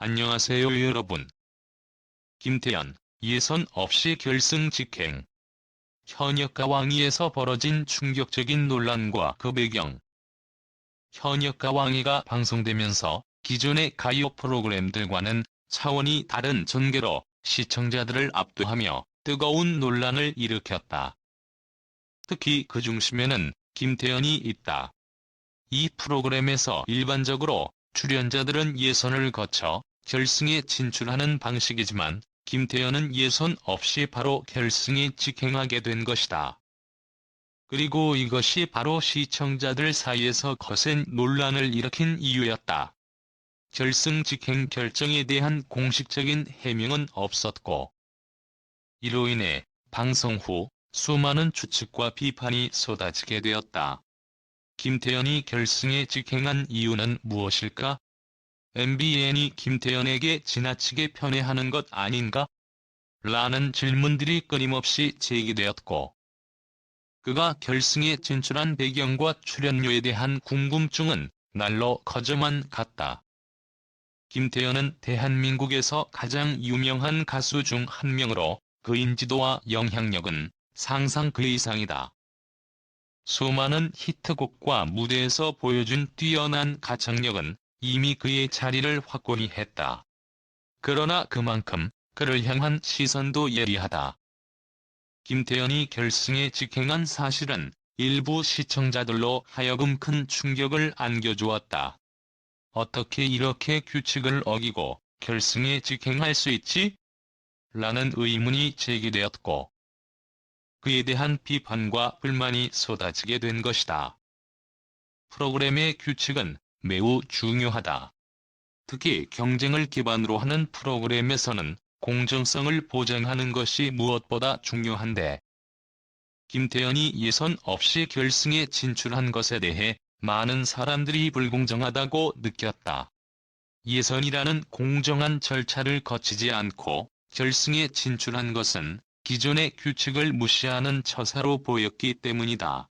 안녕하세요 여러분. 김태현, 예선 없이 결승 직행. 현역 가 왕위에서 벌어진 충격적인 논란과 그 배경. 현역 가 왕위가 방송되면서 기존의 가요 프로그램들과는 차원이 다른 전개로 시청자들을 압도하며 뜨거운 논란을 일으켰다. 특히 그 중심에는 김태현이 있다. 이 프로그램에서 일반적으로 출연자들은 예선을 거쳐 결승에 진출하는 방식이지만 김태현은 예선 없이 바로 결승에 직행하게 된 것이다. 그리고 이것이 바로 시청자들 사이에서 거센 논란을 일으킨 이유였다. 결승 직행 결정에 대한 공식적인 해명은 없었고 이로 인해 방송 후 수많은 추측과 비판이 쏟아지게 되었다. 김태현이 결승에 직행한 이유는 무엇일까? MBN이 김태현에게 지나치게 편애하는 것 아닌가? 라는 질문들이 끊임없이 제기되었고 그가 결승에 진출한 배경과 출연료에 대한 궁금증은 날로 커져만 갔다. 김태현은 대한민국에서 가장 유명한 가수 중 한 명으로 그 인지도와 영향력은 상상 그 이상이다. 수많은 히트곡과 무대에서 보여준 뛰어난 가창력은 이미 그의 자리를 확고히 했다. 그러나 그만큼 그를 향한 시선도 예리하다. 김태현이 결승에 직행한 사실은 일부 시청자들로 하여금 큰 충격을 안겨주었다. 어떻게 이렇게 규칙을 어기고 결승에 직행할 수 있지? 라는 의문이 제기되었고 그에 대한 비판과 불만이 쏟아지게 된 것이다. 프로그램의 규칙은 매우 중요하다. 특히 경쟁을 기반으로 하는 프로그램에서는 공정성을 보장하는 것이 무엇보다 중요한데 김태현이 예선 없이 결승에 진출한 것에 대해 많은 사람들이 불공정하다고 느꼈다. 예선이라는 공정한 절차를 거치지 않고 결승에 진출한 것은 기존의 규칙을 무시하는 처사로 보였기 때문이다.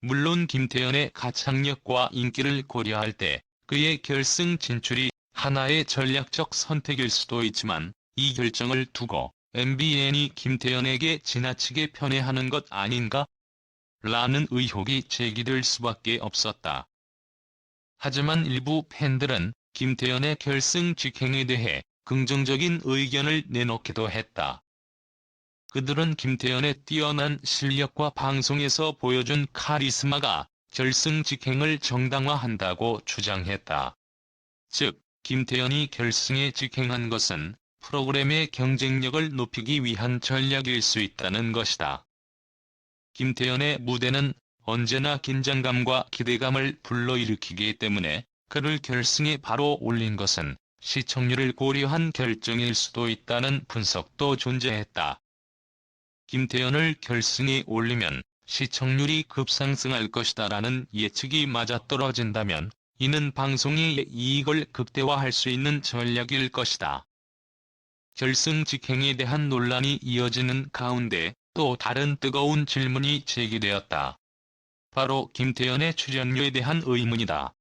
물론 김태현의 가창력과 인기를 고려할 때 그의 결승 진출이 하나의 전략적 선택일 수도 있지만 이 결정을 두고 MBN이 김태현에게 지나치게 편애하는 것 아닌가? 라는 의혹이 제기될 수밖에 없었다. 하지만 일부 팬들은 김태현의 결승 직행에 대해 긍정적인 의견을 내놓기도 했다. 그들은 김태현의 뛰어난 실력과 방송에서 보여준 카리스마가 결승 직행을 정당화한다고 주장했다. 즉, 김태현이 결승에 직행한 것은 프로그램의 경쟁력을 높이기 위한 전략일 수 있다는 것이다. 김태현의 무대는 언제나 긴장감과 기대감을 불러일으키기 때문에 그를 결승에 바로 올린 것은 시청률을 고려한 결정일 수도 있다는 분석도 존재했다. 김태현을 결승에 올리면 시청률이 급상승할 것이다라는 예측이 맞아떨어진다면 이는 방송의 이익을 극대화할 수 있는 전략일 것이다. 결승 직행에 대한 논란이 이어지는 가운데 또 다른 뜨거운 질문이 제기되었다. 바로 김태현의 출연료에 대한 의문이다.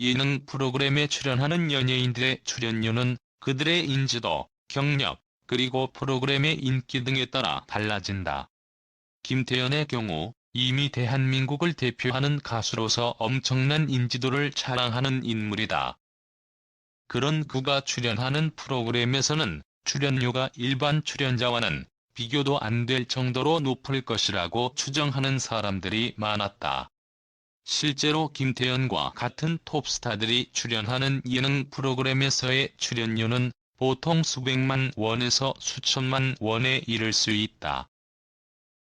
예능 프로그램에 출연하는 연예인들의 출연료는 그들의 인지도, 경력, 그리고 프로그램의 인기 등에 따라 달라진다. 김태현의 경우 이미 대한민국을 대표하는 가수로서 엄청난 인지도를 자랑하는 인물이다. 그런 그가 출연하는 프로그램에서는 출연료가 일반 출연자와는 비교도 안 될 정도로 높을 것이라고 추정하는 사람들이 많았다. 실제로 김태현과 같은 톱스타들이 출연하는 예능 프로그램에서의 출연료는 보통 수백만 원에서 수천만 원에 이를 수 있다.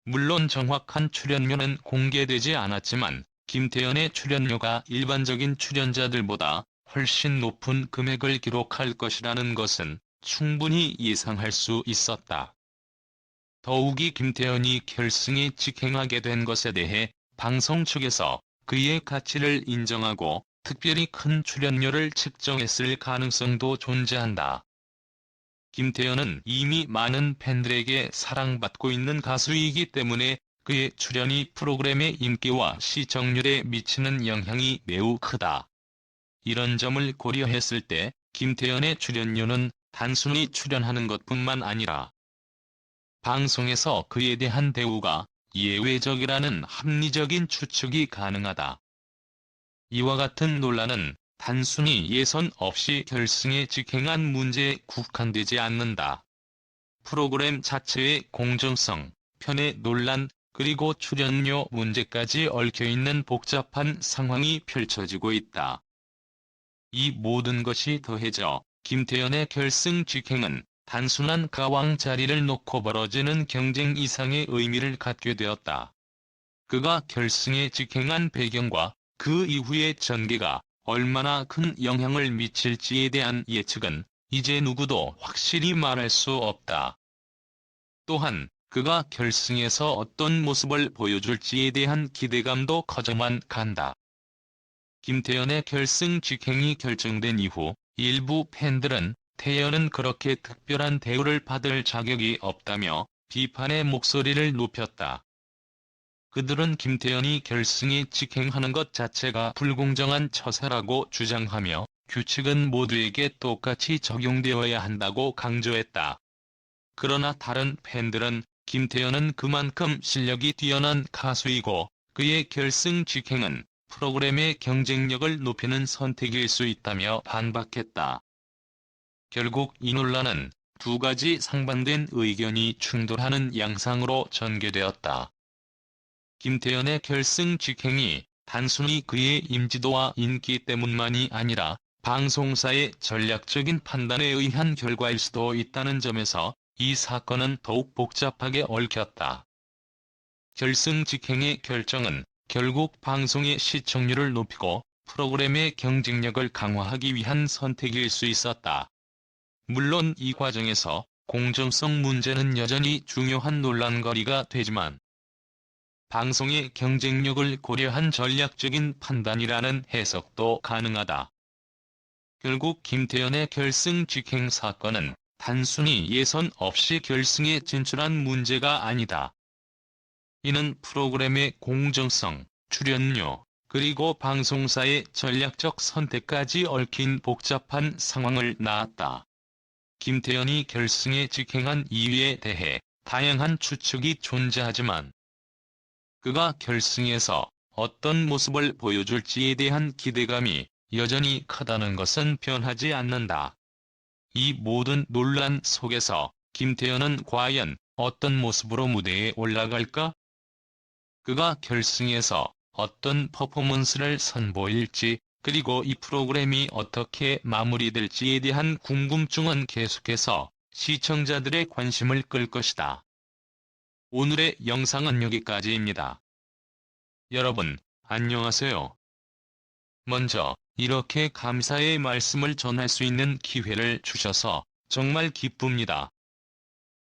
물론 정확한 출연료는 공개되지 않았지만 김태현의 출연료가 일반적인 출연자들보다 훨씬 높은 금액을 기록할 것이라는 것은 충분히 예상할 수 있었다. 더욱이 김태현이 결승에 직행하게 된 것에 대해 방송 측에서 그의 가치를 인정하고 특별히 큰 출연료를 측정했을 가능성도 존재한다. 김태현은 이미 많은 팬들에게 사랑받고 있는 가수이기 때문에 그의 출연이 프로그램의 인기와 시청률에 미치는 영향이 매우 크다. 이런 점을 고려했을 때 김태연의 출연료는 단순히 출연하는 것뿐만 아니라 방송에서 그에 대한 대우가 예외적이라는 합리적인 추측이 가능하다. 이와 같은 논란은 단순히 예선 없이 결승에 직행한 문제에 국한되지 않는다. 프로그램 자체의 공정성, 편의 논란, 그리고 출연료 문제까지 얽혀있는 복잡한 상황이 펼쳐지고 있다. 이 모든 것이 더해져 김태연의 결승 직행은 단순한 가왕 자리를 놓고 벌어지는 경쟁 이상의 의미를 갖게 되었다. 그가 결승에 직행한 배경과 그 이후의 전개가 얼마나 큰 영향을 미칠지에 대한 예측은 이제 누구도 확실히 말할 수 없다. 또한 그가 결승에서 어떤 모습을 보여줄지에 대한 기대감도 커져만 간다. 김태연의 결승 직행이 결정된 이후 일부 팬들은 태연은 그렇게 특별한 대우를 받을 자격이 없다며 비판의 목소리를 높였다. 그들은 김태연이 결승에 직행하는 것 자체가 불공정한 처사라고 주장하며 규칙은 모두에게 똑같이 적용되어야 한다고 강조했다. 그러나 다른 팬들은 김태연은 그만큼 실력이 뛰어난 가수이고 그의 결승 직행은 프로그램의 경쟁력을 높이는 선택일 수 있다며 반박했다. 결국 이 논란은 두 가지 상반된 의견이 충돌하는 양상으로 전개되었다. 김태연의 결승 직행이 단순히 그의 인지도와 인기 때문만이 아니라 방송사의 전략적인 판단에 의한 결과일 수도 있다는 점에서 이 사건은 더욱 복잡하게 얽혔다. 결승 직행의 결정은 결국 방송의 시청률을 높이고 프로그램의 경쟁력을 강화하기 위한 선택일 수 있었다. 물론 이 과정에서 공정성 문제는 여전히 중요한 논란거리가 되지만 방송의 경쟁력을 고려한 전략적인 판단이라는 해석도 가능하다. 결국 김태연의 결승 직행 사건은 단순히 예선 없이 결승에 진출한 문제가 아니다. 이는 프로그램의 공정성, 출연료, 그리고 방송사의 전략적 선택까지 얽힌 복잡한 상황을 낳았다. 김태연이 결승에 직행한 이유에 대해 다양한 추측이 존재하지만 그가 결승에서 어떤 모습을 보여줄지에 대한 기대감이 여전히 크다는 것은 변하지 않는다. 이 모든 논란 속에서 김태현은 과연 어떤 모습으로 무대에 올라갈까? 그가 결승에서 어떤 퍼포먼스를 선보일지 그리고 이 프로그램이 어떻게 마무리될지에 대한 궁금증은 계속해서 시청자들의 관심을 끌 것이다. 오늘의 영상은 여기까지입니다. 여러분, 안녕하세요. 먼저, 이렇게 감사의 말씀을 전할 수 있는 기회를 주셔서 정말 기쁩니다.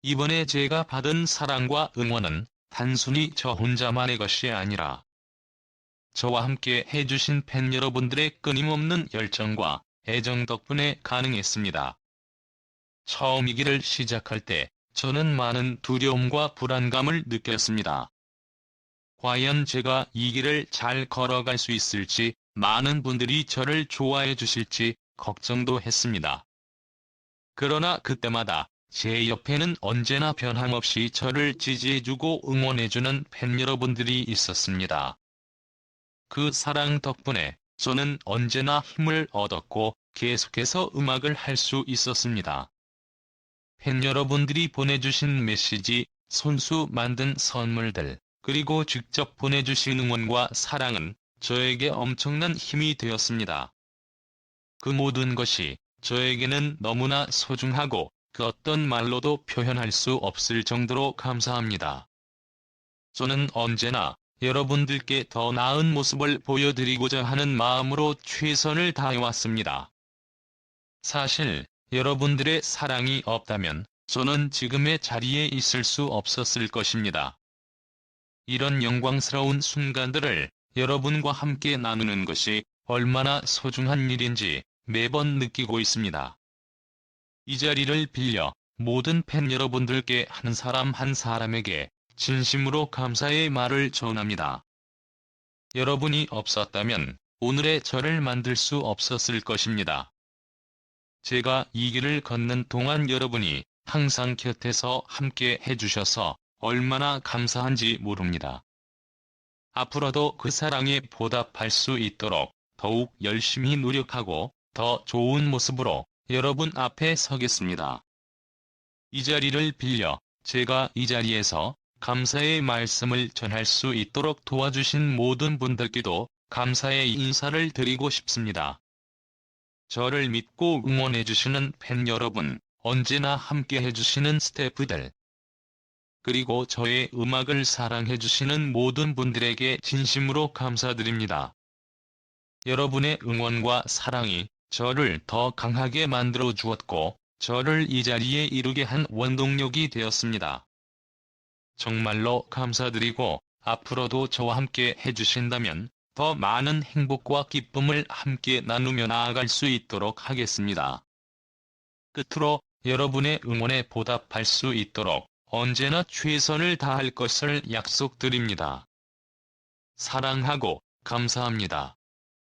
이번에 제가 받은 사랑과 응원은 단순히 저 혼자만의 것이 아니라 저와 함께 해주신 팬 여러분들의 끊임없는 열정과 애정 덕분에 가능했습니다. 처음 이 길을 시작할 때 저는 많은 두려움과 불안감을 느꼈습니다. 과연 제가 이 길을 잘 걸어갈 수 있을지 많은 분들이 저를 좋아해 주실지 걱정도 했습니다. 그러나 그때마다 제 옆에는 언제나 변함없이 저를 지지해주고 응원해주는 팬 여러분들이 있었습니다. 그 사랑 덕분에 저는 언제나 힘을 얻었고 계속해서 음악을 할 수 있었습니다. 팬 여러분들이 보내주신 메시지, 손수 만든 선물들, 그리고 직접 보내주신 응원과 사랑은 저에게 엄청난 힘이 되었습니다. 그 모든 것이 저에게는 너무나 소중하고 그 어떤 말로도 표현할 수 없을 정도로 감사합니다. 저는 언제나 여러분들께 더 나은 모습을 보여드리고자 하는 마음으로 최선을 다해왔습니다. 사실 여러분들의 사랑이 없다면 저는 지금의 자리에 있을 수 없었을 것입니다. 이런 영광스러운 순간들을 여러분과 함께 나누는 것이 얼마나 소중한 일인지 매번 느끼고 있습니다. 이 자리를 빌려 모든 팬 여러분들께 한 사람 한 사람에게 진심으로 감사의 말을 전합니다. 여러분이 없었다면 오늘의 저를 만들 수 없었을 것입니다. 제가 이 길을 걷는 동안 여러분이 항상 곁에서 함께 해주셔서 얼마나 감사한지 모릅니다. 앞으로도 그 사랑에 보답할 수 있도록 더욱 열심히 노력하고 더 좋은 모습으로 여러분 앞에 서겠습니다. 이 자리를 빌려 제가 이 자리에서 감사의 말씀을 전할 수 있도록 도와주신 모든 분들께도 감사의 인사를 드리고 싶습니다. 저를 믿고 응원해주시는 팬 여러분, 언제나 함께 해주시는 스태프들, 그리고 저의 음악을 사랑해주시는 모든 분들에게 진심으로 감사드립니다. 여러분의 응원과 사랑이 저를 더 강하게 만들어 주었고, 저를 이 자리에 이르게 한 원동력이 되었습니다. 정말로 감사드리고, 앞으로도 저와 함께 해주신다면, 더 많은 행복과 기쁨을 함께 나누며 나아갈 수 있도록 하겠습니다. 끝으로 여러분의 응원에 보답할 수 있도록 언제나 최선을 다할 것을 약속드립니다. 사랑하고 감사합니다.